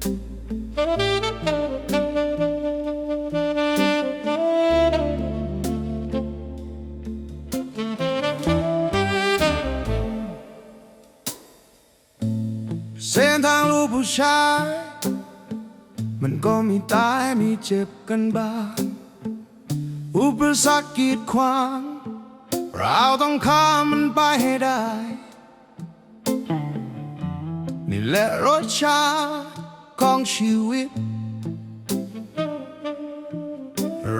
เส้นทางลูกผู้ชาย มันก็มีตายมีเจ็บกันบ้าง อุปสรรคกีดขวาง เราต้องข้ามมันไปให้ได้ นี่แหละรสชาติ ของชีวิต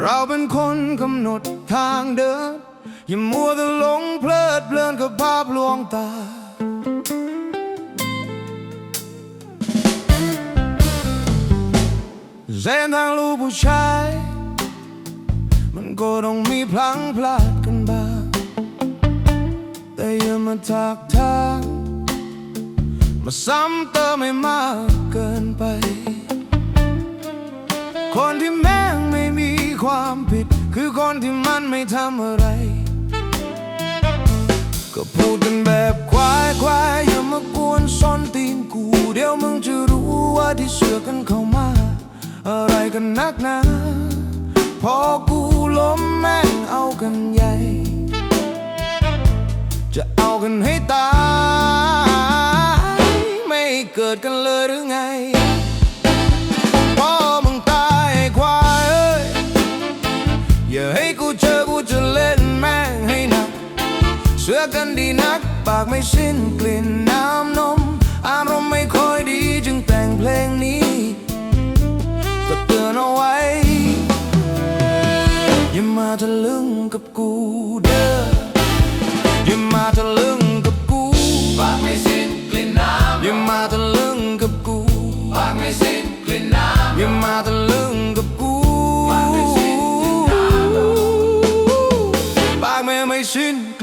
เราเป็นคนกำหนดทางเดิน อย่ามัวแต่หลงเพลิดเพลินกับภาพลวงตาเส้นทางลูกผู้ชาย มันก็ต้องมีพลังพลาดกันบ้าง แต่อย่ามาทักทาง มาซ้ำเติมไม่มากเกินไป คนที่แม่งไม่มีความผิด คือคนที่มันไม่ทำอะไร ก็พูดกันแบบควายควายอย่ามากวนซ้อนตีนกู เดี๋ยวมึงจะรู้ว่าที่เสือกันเข้ามา อะไรกันนักหนาพอกูล้มแม่งเอากันใหญ่ จะเอากันให้ตาย กิดกันเลยหรือไงพอมึงตายควายเอ้ย อย่าให้กูเจอกูจะเล่นแม่งให้หนัก เสือกันดีนัก ปากไม่สิ้นกลิ่นน้ำนม อารมณ์ไม่ค่อยดีจึงแต่งเพลงนี้ก็เตือนเอาไว้ อย่ามาทะลึ่งกับกูเด้ออย่ามาทะลึ่ง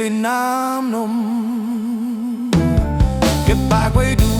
สิ้นกลิ่นน้ำนมเก็บปากไว้ดู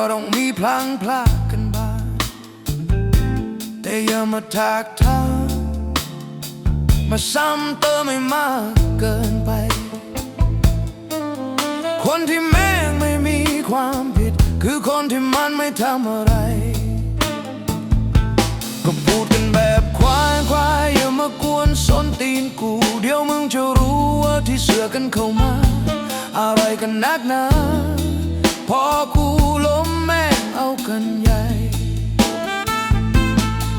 ก็ต้องมีพลังพลาดกันบ้างแต่อย่ามาทักทางมาซ้ำเติมไม่มากเกินไป คนที่แม่งไม่มีความผิด คือคนที่มันไม่ทำอะไร ก็พูดกันแบบควายควายอย่ามากวนสนตีนกู เดี๋ยวมึงจะรู้ว่าที่เสือกันเข้ามา อะไรกันนักหนาพอกู เอากันใหญ่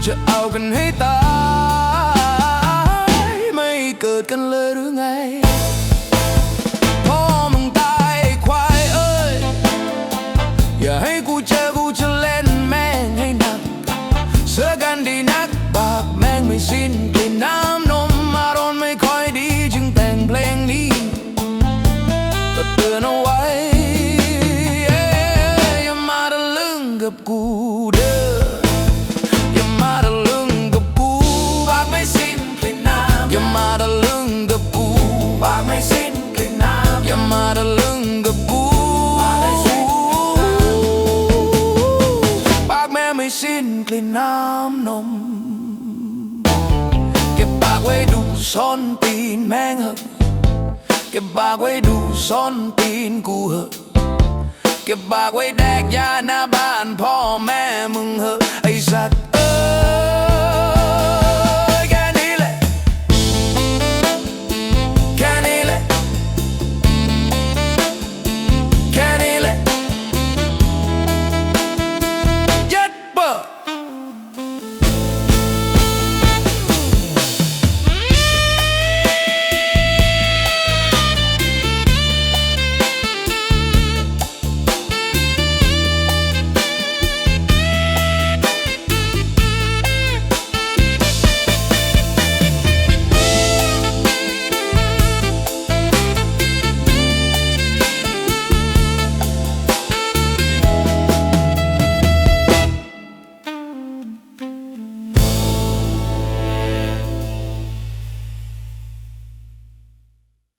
จะเอากันให้ตาย ไม่เกิดกันเลยหรือไง ปากไม่สิ้นกลิ่นน้อย่ามาทะลึ่งกับกูปากแม่ไม่สิ้นกลิ่นน้ำนม เก็บปากไว้ดูซ่อนตีนแม่งเหอะเก็บปากไว้ดูซ่อนตีนกูเหอะเก็บปากไว้แดกยาหน้าบ้านพ่อแม่